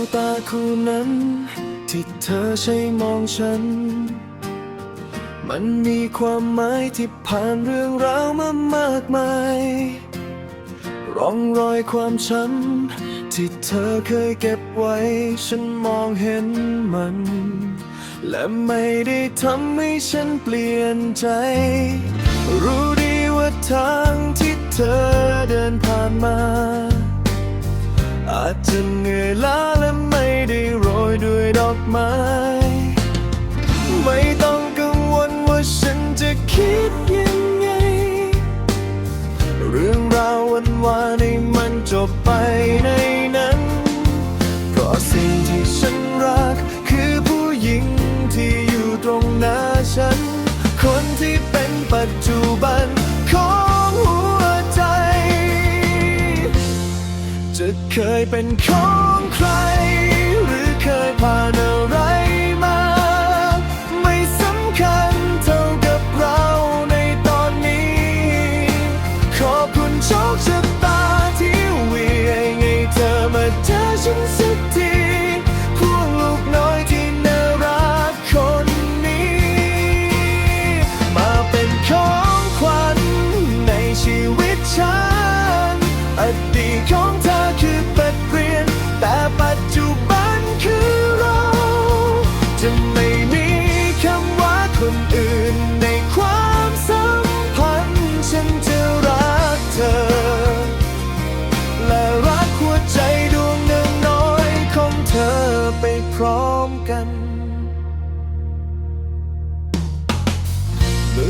วตาคู่นั้น ที่เธอใช้มองฉัน มันมีความหมายที่ผ่านเรื่องราวมามากมาย ร่องรอยความช้ำที่เธอเคยเก็บไว้ ฉันมองเห็นมัน และไม่ได้ทำให้ฉันเปลี่ยนใจ รู้ดีว่าทางที่เธอเดินผ่านมาอาจจะเหนื่อยล้า ยด้วยดอกไม้ ไม่ต้องกังวลว่าฉันจะคิดยังไง เรื่องราววันวานให้มันจบไปในนั้น เพราะสิ่งที่ฉันรัก คือผู้หญิงที่อยู่ตรงหน้าฉัน คนที่เป็นปัจจุบันของหัวใจ จะเคยเป็นของ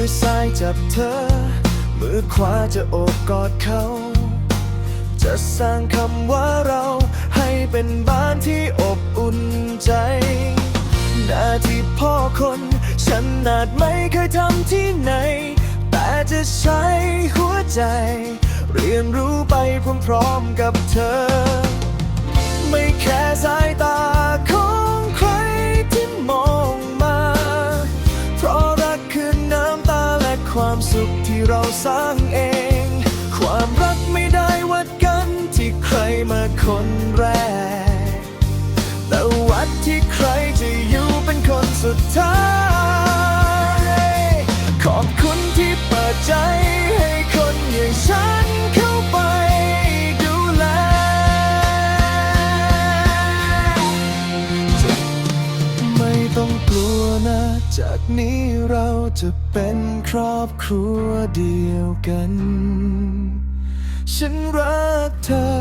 อซ้ายจับเธอ มือขวาจะโอบกอดเขา จะสร้างคำว่าเรา ให้เป็นบ้านที่อบอุ่นใจ หน้าที่พ่อคน ฉันนาดไม่เคยทำที่ไหน แต่จะใช้หัวใจ เรียนรู้ไปพร้อมๆกับเธอ ไม่แค่ ความสุขที่เราสร้างเอง ความรักไม่ได้วัดกันที่ใครมาคนแรก แต่วัดที่ใครจะอยู่เป็นคนสุดท้าย นะจากนี้เราจะเป็นครอบครัวเดียวกัน ฉันรักเธอ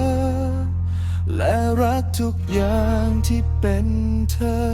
และรักทุกอย่างที่เป็นเธอ